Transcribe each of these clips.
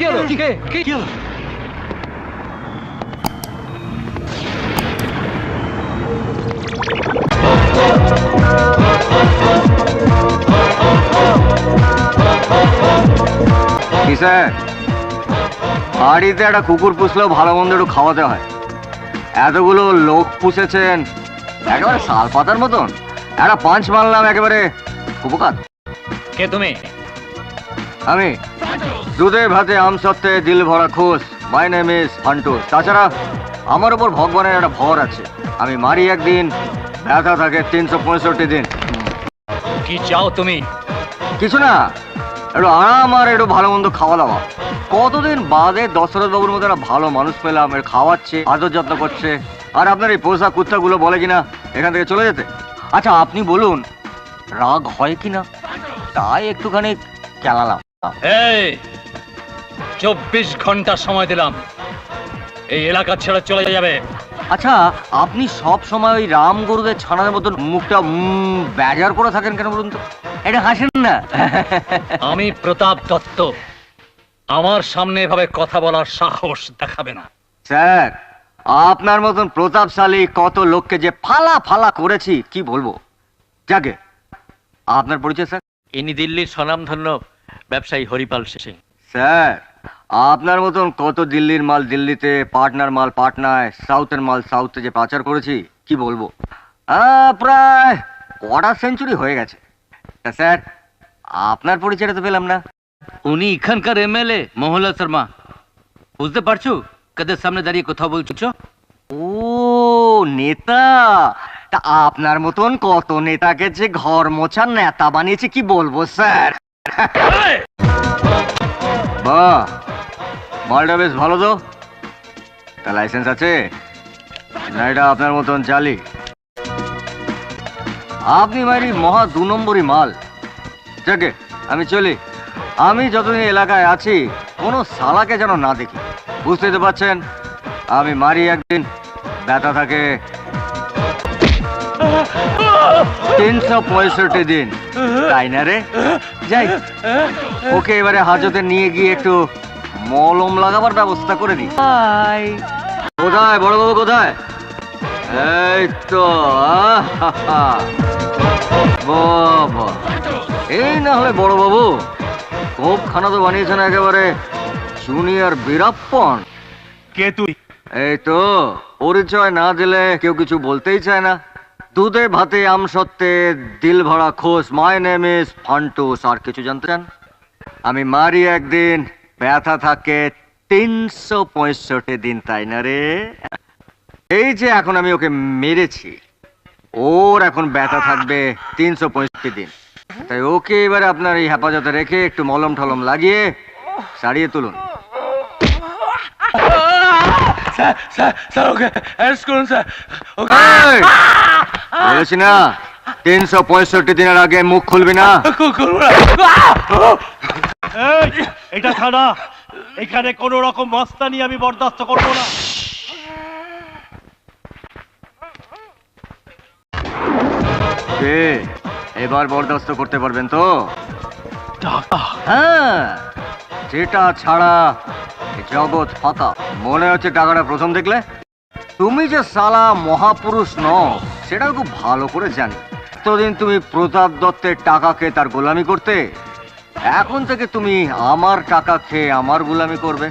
কি হলো? কে কি? হলো? কি স্যার? বাড়িতে একটা কুকুর পুষলেও ভালো মন্দ একটু খাওয়াতে হয়। এতগুলো লোক পুষেছেন একেবারে শাল পাতার মতন। একটা পাঁচ মারলাম একেবারে উপকার। কে তুমি? আমি দুধে ভাতে আম সত্ত্বে দিল ভরা খুশ মাই নেম ইজ ফান্টু। তাছাড়া আমার উপর ভগবানের একটা ভর আছে। আমি মারি একদিন ব্যথা থাকে তিনশো পঁয়ষট্টি দিন। কি চাও তুমি? কিছু না একটু আরাম আর একটু ভালো মন্দ খাওয়া দাওয়া। কতদিন বাদে দশরথ বাবুর মতো একটা ভালো মানুষ পেলাম এর খাওয়াচ্ছে আদর যত্ন করছে। আর আপনার এই পোষা কুত্তাগুলো বলে কিনা এখান থেকে চলে যেতে? আচ্ছা আপনি বলুন রাগ হয় কিনা? তাই একটুখানি খেলালাম এই চব্বিশ ঘণ্টা সময় দিলাম। এই এলাকা ছেড়ে চলে যাবে। আচ্ছা আপনি সব সময় ওই রাম গরুদের ছানার মতন মুখটা উম, বেজার করে থাকেন কেন বলুন তো? এটা হাসেন না? আমি প্রতাপ দত্ত। আমার সামনে এভাবে কথা বলার সাহস দেখাবে না। স্যার আপনার মতন প্রতাপশালী কত লোককে যে ফালা ফালা করেছি কি বলব? যাকে? আপনার পরিচয় স্যার? ইনি দিল্লির স্বনামধন্য ব্যবসায়ী হরিপাল সিং। স্যার আপনার মতন কত দিল্লির মাল দিল্লিতে পাটনার মাল পাটনায় সাউথের মাল সাউথে যে পাচার করেছি কি বলব? প্রায় কোয়ার্টার সেঞ্চুরি হয়ে গেছে। তা স্যার আপনার পরিচয়টা তো পেলাম না। উনি এখানকার এমএলএ মহল্লা শর্মা। বুঝতে পারছ? কাদের সামনে দাঁড়িয়ে কথা বলছো? ও নেতা! তা আপনার মতন কত নেতাকে যে ঘর মোছার নেতা বানিয়েছে কি বলব স্যার? মালটা বেশ ভালো তো। তা লাইসেন্স আছে? না আপনার মতন জালি আপনি মারি মহা দু নম্বরই মাল। যাকে, আমি চলি। আমি যতদিন এলাকায় আছি, কোনো সালাকে যেন না দেখি। বুঝতেই তো পারছেন, আমি মারি একদিন, ব্যথা থাকে। তিনশো পঁয়ষট্টি দিন। তাই না রে? যাই ওকে এবারে হাজতে নিয়ে গিয়ে একটু মলম লাগাবার ব্যবস্থা করে দিই। কোথায়? বড়বাবু কোথায়? এই তো বাবা। এই না হলে বড়বাবু খুব খানা তো বানিয়েছেন একেবারে জুনিয়র বীরাপ্পন। কে তুই? এই তো পরিচয় না দিলে কেউ কিছু বলতেই চায় না। দুধে ভাতে আম সত্ত্বে দিল ভরা খোশ মাই নেম ইজ ফান্টুস আর কিছু জানতে চান? আমি মারি একদিন ব্যথা থাকে তিনশো পঁয়ষট্টি দিন তাই না রে? এই যে এখন আমি ওকে মেরেছি ওর এখন ব্যথা থাকবে তিনশো পঁয়ষট্টি দিন। তাই ওকে এবারে আপনার এই হেফাজতে রেখে একটু মলম ঠলম লাগিয়ে সারিয়ে তুলুন। স্যার স্যার স্যার ওকে অ্যারেস্ট করুন স্যার। ওকে! বলেছি না তিনশো পঁয়ষট্টি দিনের আগে মুখ খুলবি না? এটা থানা এখানে কোন রকম মস্তানি আমি বরদাস্ত করব না। এবার বরদাস্ত করতে পারবেন তো? হ্যাঁ যেটা ছাড়া জগৎ ফাঁকা। মনে হচ্ছে টাকাটা প্রথম দেখলে? তুমি যে সালা মহাপুরুষ নও। সেটা খুব ভালো করে জানি। এতদিন তুমি প্রতাপ দত্তের টাকা খেয়ে তার গোলামি করতে, এখন থেকে তুমি আমার টাকা খেয়ে আমার গোলামি করবে।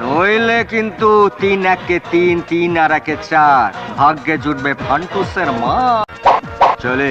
নইলে কিন্তু তিন একে তিন তিন আর একে চার, ভাগ্যে জুটবে ফান্টুসের মা। চলে।